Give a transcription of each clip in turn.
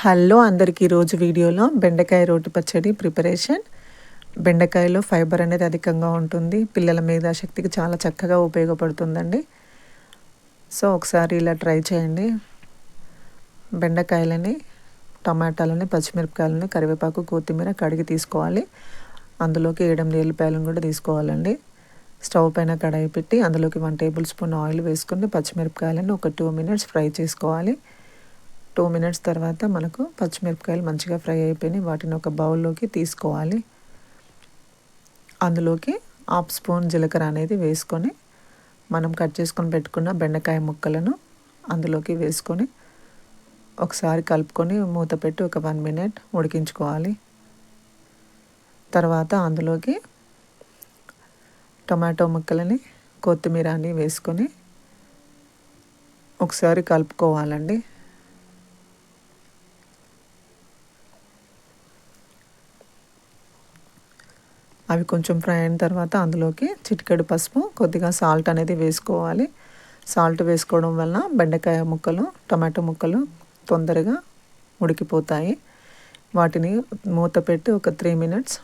Hello అందరికీ ఈరోజు వీడియోలో బెండకాయ రోటి పచ్చడి ప్రిపరేషన్. బెండకాయలో ఫైబర్ అనేది అధికంగా ఉంటుంది. పిల్లల మీద శక్తికి చాలా చక్కగా ఉపయోగపడుతుందండి. సో ఒకసారి ఇలా ట్రై చేయండి. బెండకాయలని టమాటాలని పచ్చిమిరపకాయలని కరివేపాకు కొత్తిమీర కడిగి తీసుకోవాలి. అందులోకి ఏడెనిమిది ఎల్లిపాయలను కూడా తీసుకోవాలండి. స్టవ్ పైన కడాయి పెట్టి అందులోకి వన్ టేబుల్ స్పూన్ ఆయిల్ వేసుకుని పచ్చిమిరపకాయలను ఒక టూ మినిట్స్ ఫ్రై చేసుకోవాలి. టూ మినిట్స్ తర్వాత మనకు పచ్చిమిరపకాయలు మంచిగా ఫ్రై అయిపోయినాయి. వాటిని ఒక బౌల్లోకి తీసుకోవాలి. అందులోకి హాఫ్ స్పూన్ జీలకర్ర అనేది వేసుకొని మనం కట్ చేసుకొని పెట్టుకున్న బెండకాయ ముక్కలను అందులోకి వేసుకొని ఒకసారి కలుపుకొని మూత పెట్టి ఒక వన్ మినిట్ ఉడికించుకోవాలి. తర్వాత అందులోకి టమాటో ముక్కలని కొత్తిమీర అని వేసుకొని ఒకసారి కలుపుకోవాలండి. అవి కొంచెం ఫ్రై అయిన తర్వాత అందులోకి చిటికెడు పసుపు కొద్దిగా సాల్ట్ అనేది వేసుకోవాలి. సాల్ట్ వేసుకోవడం వల్ల బెండకాయ ముక్కలు టమాటో ముక్కలు తొందరగా ఉడికిపోతాయి. వాటిని మూత పెట్టి ఒక త్రీ మినిట్స్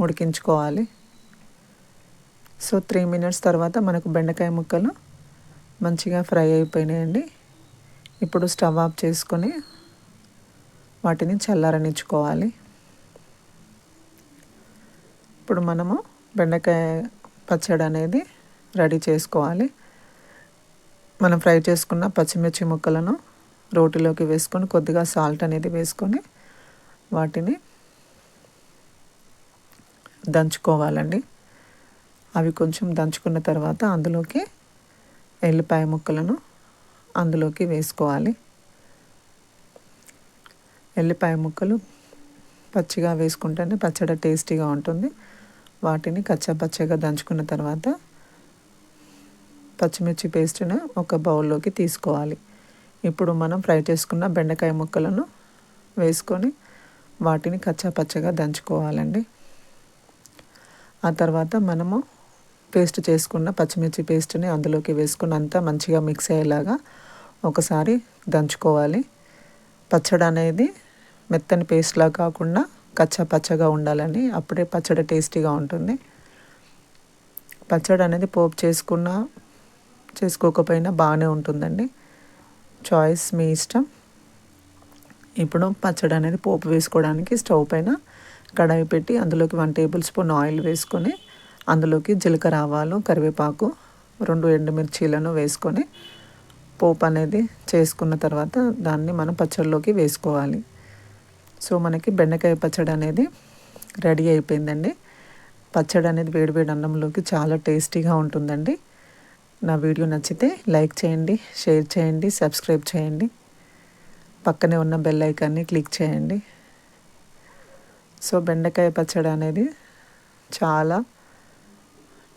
ఉడికించుకోవాలి. సో త్రీ మినిట్స్ తర్వాత మనకు బెండకాయ ముక్కలు మంచిగా ఫ్రై అయిపోయినాయండి. ఇప్పుడు స్టవ్ ఆఫ్ చేసుకొని వాటిని చల్లారనిచ్చుకోవాలి. ఇప్పుడు మనము బెండకాయ పచ్చడి అనేది రెడీ చేసుకోవాలి. మనం ఫ్రై చేసుకున్న పచ్చిమిర్చి ముక్కలను రోటిలోకి వేసుకొని కొద్దిగా సాల్ట్ అనేది వేసుకొని వాటిని దంచుకోవాలండి. అవి కొంచెం దంచుకున్న తర్వాత అందులోకి ఎల్లిపాయ ముక్కలను అందులోకి వేసుకోవాలి. ఎల్లిపాయ ముక్కలు పచ్చిగా వేసుకుంటేనే పచ్చడి టేస్టీగా ఉంటుంది. వాటిని కచ్చాపచ్చగా దంచుకున్న తర్వాత పచ్చిమిర్చి పేస్ట్ను ఒక బౌల్లోకి తీసుకోవాలి. ఇప్పుడు మనం ఫ్రై చేసుకున్న బెండకాయ ముక్కలను వేసుకొని వాటిని కచ్చాపచ్చగా దంచుకోవాలండి. ఆ తర్వాత మనము పేస్ట్ చేసుకున్న పచ్చిమిర్చి పేస్ట్ని అందులోకి వేసుకుని అంతా మంచిగా మిక్స్ అయ్యేలాగా ఒకసారి దంచుకోవాలి. పచ్చడి అనేది మెత్తని పేస్ట్లా కాకుండా కచ్చా పచ్చగా ఉండాలని అప్పుడే పచ్చడి టేస్టీగా ఉంటుంది. పచ్చడి అనేది పోపు చేసుకున్న చేసుకోకపోయినా బాగానే ఉంటుందండి. చాయిస్ మీ ఇష్టం. ఇప్పుడు పచ్చడి అనేది పోపు వేసుకోవడానికి స్టవ్ పైన కడాయి పెట్టి అందులోకి వన్ టేబుల్ స్పూన్ ఆయిల్ వేసుకొని అందులోకి జీలకర్ర ఆవాలు కరివేపాకు రెండు ఎండుమిర్చీలను వేసుకొని పోపు అనేది చేసుకున్న తర్వాత దాన్ని మనం పచ్చడిలోకి వేసుకోవాలి. సో మనకి బెండకాయ పచ్చడి అనేది రెడీ అయిపోయిందండి. పచ్చడి అనేది వేడివేడి అన్నంలోకి చాలా టేస్టీగా ఉంటుందండి. నా వీడియో నచ్చితే లైక్ చేయండి షేర్ చేయండి సబ్స్క్రైబ్ చేయండి. పక్కనే ఉన్న బెల్ ఐకాన్ని క్లిక్ చేయండి. సో బెండకాయ పచ్చడి అనేది చాలా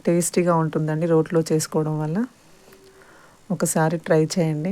టేస్టీగా ఉంటుందండి రోట్లో చేసుకోవడం వల్ల. ఒకసారి ట్రై చేయండి.